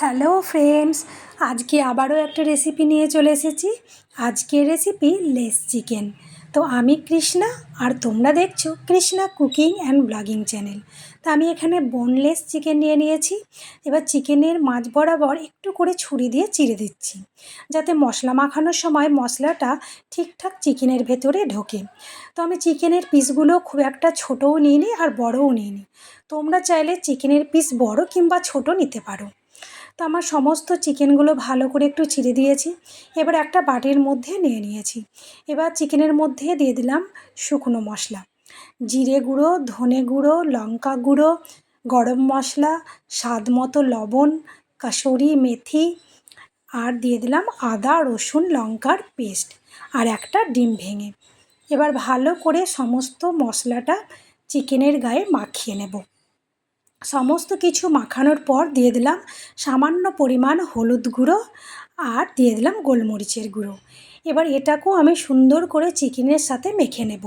Hello friends, আজকে আবারও একটা রেসিপি নিয়ে চলে এসেছি। আজকের রেসিপি লেস চিকেন। তো আমি কৃষ্ণা আর তোমরা দেখছ Krishna cooking and blogging channel. তো আমি এখানে বোনলেস চিকেন নিয়ে নিয়েছি। এবার চিকেনের মাঝ বরাবর একটু করে ছুরি দিয়ে চিড়ে দিচ্ছি। যাতে মশলা মাখানোর সময় মশলাটা ঠিকঠাক চিকেনের ভেতরে ঢোকে। তো আমি চিকেনের পিসগুলো খুব একটা ছোটও নিইনি আর বড়ও নিইনি। তোমরা চাইলে চিকেনের পিস বড় কিংবা ছোট নিতে পারো। তো আমার সমস্ত চিকেনগুলো ভালো করে একটু চিড়ে দিয়েছি। এবার একটা বাটির মধ্যে নিয়ে নিয়েছি। এবার চিকেনের মধ্যে দিয়ে দিলাম শুকনো মশলা। জিরে গুঁড়ো, ধনে গুঁড়ো, লঙ্কা গুঁড়ো, গরম মশলা, স্বাদ মতো লবণ, কাসুরি মেথি আর দিয়ে দিলাম আদা, রসুন, লঙ্কার পেস্ট আর একটা ডিম ভেঙে। এবার ভালো করে সমস্ত মশলাটা চিকেনের গায়ে মাখিয়ে নেব। সমস্ত কিছু মাখানোর পর দিয়ে দিলাম সামান্য পরিমাণ হলুদ গুঁড়ো আর দিয়ে দিলাম গোলমরিচের গুঁড়ো। এবার এটাকেও আমি সুন্দর করে চিকেনের সাথে মেখে নেব।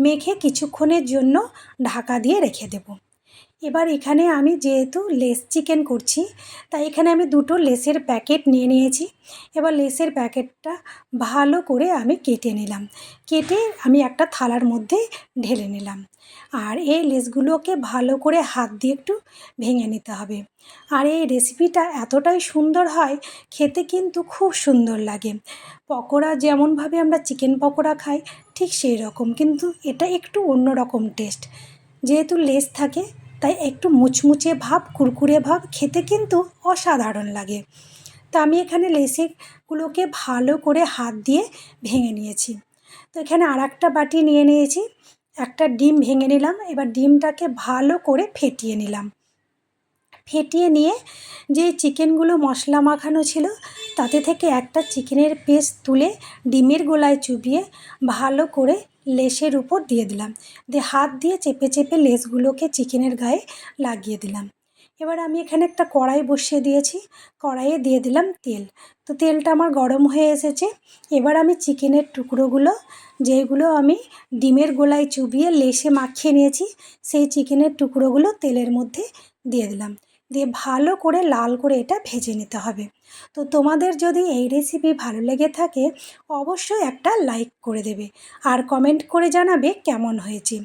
মেখে কিছুক্ষণের জন্য ঢাকা দিয়ে রেখে দেব। এবার এখানে আমি যেহেতু লেস চিকেন করছি, তাই এখানে আমি দুটো লেসের প্যাকেট নিয়ে নিয়েছি। এবার লেসের প্যাকেটটা ভালো করে আমি কেটে নিলাম। কেটে আমি একটা থালার মধ্যে ঢেলে নিলাম। আর এই লেসগুলোকে ভালো করে হাত দিয়ে একটু ভেঙে নিতে হবে। আর এই রেসিপিটা এতটাই সুন্দর হয়, খেতে কিন্তু খুব সুন্দর লাগে। পকোড়া যেমনভাবে আমরা চিকেন পকোড়া খাই, ঠিক সেই রকম। কিন্তু এটা একটু অন্য রকম টেস্ট। যেহেতু লেস থাকে তাই একটু মুচমুচে ভাব, কুরকুরে ভাব খেতে কিন্তু অসাধারণ লাগে। তা আমি এখানে লেসিগুলোকে ভালো করে হাত দিয়ে ভেঙে নিয়েছি। তো এখানে আর একটা বাটি নিয়ে নিয়েছি। একটা ডিম ভেঙে নিলাম, এবার ডিমটাকে ভালো করে ফেটিয়ে নিলাম। ফেটিয়ে নিয়ে যে চিকেনগুলো মশলা মাখানো ছিল, তাতে থেকে একটা চিকেনের পেস্ট তুলে ডিমের গোলায় চুবিয়ে ভালো করে লেসের উপর দিয়ে দিলাম। দিয়ে হাত দিয়ে চেপে চেপে লেসগুলোকে চিকেনের গায়ে লাগিয়ে দিলাম। এবার আমি এখানে একটা কড়াই বসিয়ে দিয়েছি। কড়াইয়ে দিয়ে দিলাম তেল। তো তেলটা আমার গরম হয়ে এসেছে। এবার আমি চিকেনের টুকরোগুলো, যেগুলো আমি ডিমের গোলায় চুবিয়ে লেসে মাখিয়ে নিয়েছি, সেই চিকেনের টুকরোগুলো তেলের মধ্যে দিয়ে দিলাম। দিয়ে ভালো করে লাল করে এটা ভেজে নিতে হবে। তো তোমাদের যদি এই রেসিপি ভালো লেগে থাকে, অবশ্যই একটা লাইক করে দেবে আর কমেন্ট করে জানাবে কেমন হয়েছে।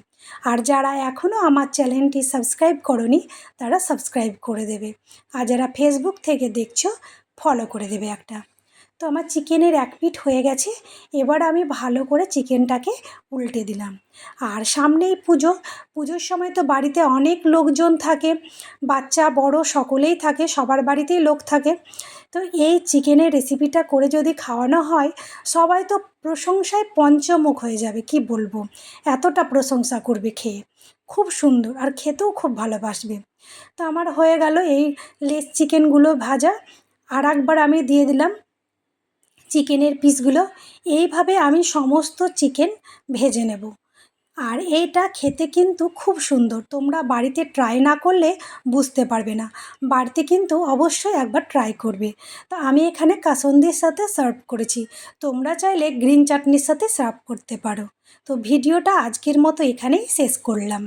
আর যারা এখনও আমার চ্যানেলটি সাবস্ক্রাইব করনি, তারা সাবস্ক্রাইব করে দেবে। আর যারা ফেসবুক থেকে দেখছ ফলো করে দেবে একটা। তো আমার চিকেনের এক পিঠ হয়ে গেছে, এবার আমি ভালো করে চিকেনটাকে উল্টে দিলাম। আর সামনেই পুজো, পুজোর সময় তো বাড়িতে অনেক লোকজন থাকে, বাচ্চা, বড় সকলেই থাকে, সবার বাড়িতেই লোক থাকে। তো এই চিকেনের রেসিপিটা করে যদি খাওয়ানো হয়, সবাই তো প্রশংসায় পঞ্চমুখ হয়ে যাবে, কি বলব? এতটা প্রশংসা করবে খেয়ে। খুব সুন্দর আর খেতেও খুব ভালোবাসবে। তো আমার হয়ে গেল এই লেস চিকেনগুলো ভাজা। আর একবার আমি দিয়ে দিলাম চিকেনের পিসগুলো, এইভাবে আমি সমস্ত চিকেন ভেজে নেব। আর এইটা খেতে কিন্তু খুব সুন্দর। তোমরা বাড়িতে ট্রাই না করলে বুঝতে পারবে না। বাড়িতে কিন্তু অবশ্যই একবার ট্রাই করবে। তো আমি এখানে কাসন্দির সাথে সার্ভ করেছি। তোমরা চাইলে গ্রিন চাটনির সাথে সার্ভ করতে পারো। তো ভিডিওটা আজকের মতো এখানেই শেষ করলাম।